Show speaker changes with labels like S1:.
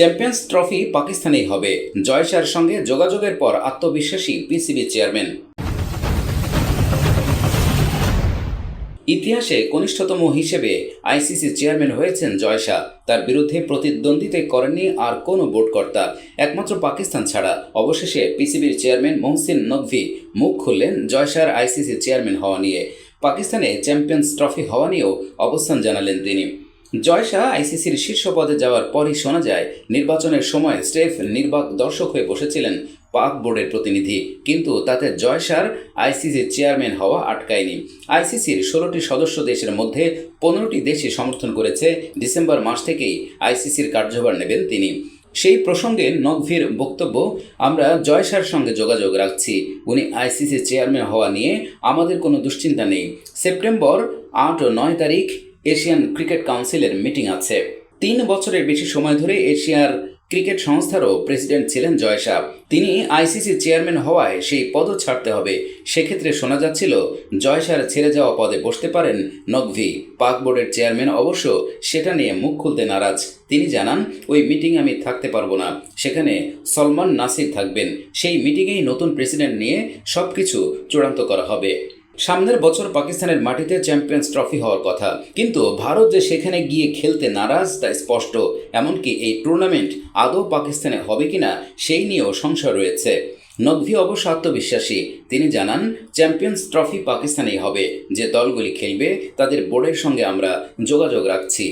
S1: Champions trophy পাকিস্তানেই হবে। জয়শার সঙ্গে যোগাযোগের পর আত্মবিশ্বাসী পিসিবি চেয়ারম্যান। ইতিহাসে কনিষ্ঠতম হিসেবে আইসিসি চেয়ারম্যান হয়েছেন জয়শা। তার বিরুদ্ধে প্রতিদ্বন্দ্বিতা করেননি আর কোনো বোর্ডকর্তা। একমাত্র পাকিস্তান ছাড়া। অবশেষে পিসিবির চেয়ারম্যান মোহসিন নকভি মুখ খুললেন জয়শার আইসিসি চেয়ারম্যান হওয়া নিয়ে। পাকিস্তানে চ্যাম্পিয়ন্স ট্রফি হওয়া নিয়েও অবস্থান জানালেন তিনি। জয়শাহ আইসিসির শীর্ষ পদে যাওয়ার পরই শোনা যায়, নির্বাচনের সময় স্টেফ নির্বাক দর্শক হয়ে বসেছিলেন পাক বোর্ডের প্রতিনিধি। কিন্তু তাতে জয় জয়শার আইসিসির চেয়ারম্যান হওয়া আটকায়নি। আইসিসির ষোলোটি সদস্য দেশের মধ্যে পনেরোটি দেশই সমর্থন করেছে ডিসেম্বর মাস থেকেই আইসিসির কার্যভার নেবেন তিনি। সেই প্রসঙ্গে নকভির বক্তব্য, আমরা জয়শার সঙ্গে যোগাযোগ রাখছি। উনি আইসিসি চেয়ারম্যান হওয়া নিয়ে আমাদের কোনো দুশ্চিন্তা নেই। সেপ্টেম্বর আট ও নয় তারিখ এশিয়ান ক্রিকেট কাউন্সিলের মিটিং আছে। তিন বছরের বেশি সময় ধরে এশিয়ার ক্রিকেট সংস্থারও প্রেসিডেন্ট ছিলেন জয় শাহ। তিনি আইসিসি চেয়ারম্যান হওয়ায় সেই পদও ছাড়তে হবে। সেক্ষেত্রে শোনা যাচ্ছিল, জয় শাহর ছেড়ে যাওয়া পদে বসতে পারেন নকভি। পাক বোর্ডের চেয়ারম্যান অবশ্য সেটা নিয়ে মুখ খুলতে নারাজ। তিনি জানান, ওই মিটিং আমি থাকতে পারব না। সেখানে সলমান নাসির থাকবেন। সেই মিটিংয়েই নতুন প্রেসিডেন্ট নিয়ে সব কিছু চূড়ান্ত করা হবে। সামনের বছর পাকিস্তানের মাটিতে চ্যাম্পিয়ন্স ট্রফি হওয়ার কথা। কিন্তু ভারত যে সেখানে গিয়ে খেলতে নারাজ তা স্পষ্ট। এমনকি এই টুর্নামেন্ট আদৌ পাকিস্তানে হবে কিনা, সেই নিয়েও সংশয় রয়েছে। নকভি অবশ্য আত্মবিশ্বাসী। তিনি জানান, চ্যাম্পিয়ন্স ট্রফি পাকিস্তানেই হবে। যে দলগুলি খেলবে, তাদের বোর্ডের সঙ্গে আমরা যোগাযোগ রাখছি।